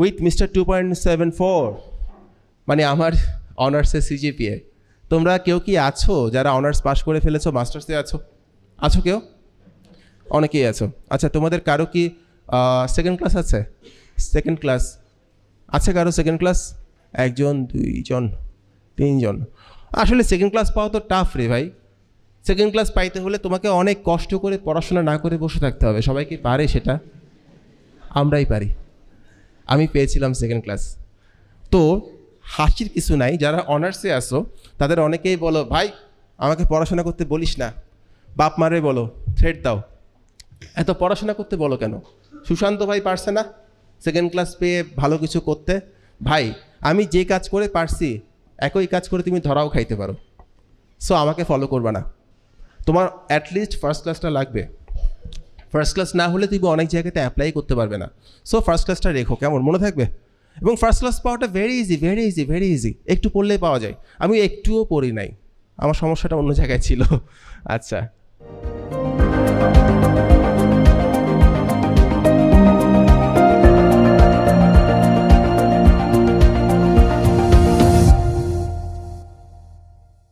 With mister two point seven four মানে আমার অনার্সের সিজিপিএ তোমরা কেউ কি আছো? যারা অনার্স পাশ করে ফেলেছো মাস্টার্সে আছো? আছো কেউ? অনেকেই আছো। আচ্ছা তোমাদের কারও কি সেকেন্ড ক্লাস আছে? সেকেন্ড ক্লাস আছে কারও সেকেন্ড ক্লাস একজন, দুইজন, তিনজন। আসলে সেকেন্ড ক্লাস পাওয়া তো টাফ রে ভাই। সেকেন্ড ক্লাস পাইতে হলে তোমাকে অনেক কষ্ট করে পড়াশোনা না করে বসে থাকতে হবে। সবাই কি পারে সেটা? আমরাই পারি। আমি পেয়েছিলাম সেকেন্ড ক্লাস তো হাসির কিছু নাই, যারা অনার্সে আসো তাদের অনেকেই বলো, ভাই, আমাকে পড়াশোনা করতে বলিস না। বাপ মারে বলো, থ্রেড দাও। এত পড়াশোনা করতে বলো কেন? সুশান্ত ভাই পারছে না সেকেন্ড ক্লাস পেয়ে ভালো কিছু করতে। ভাই, আমি যে কাজ করে পারছি, একই কাজ করে তুমি ধরাও খাইতে পারো। সো আমাকে ফলো করবে না। তোমার অ্যাটলিস্ট ফার্স্ট ক্লাসটা লাগবে। ফার্স্ট ক্লাস না হলে তুমি অনেক জায়গাতে অ্যাপ্লাই করতে পারবে না। সো ফার্স্ট ক্লাসটা রেখো, কেমন? মনে থাকবে? এবং ফার্স্ট ক্লাস পাওয়াটা very easy very easy very easy একটু পড়লেই পাওয়া যায়। আমি একটুও পড়ি নাই। আমার সমস্যাটা অন্য জায়গায় ছিল। আচ্ছা।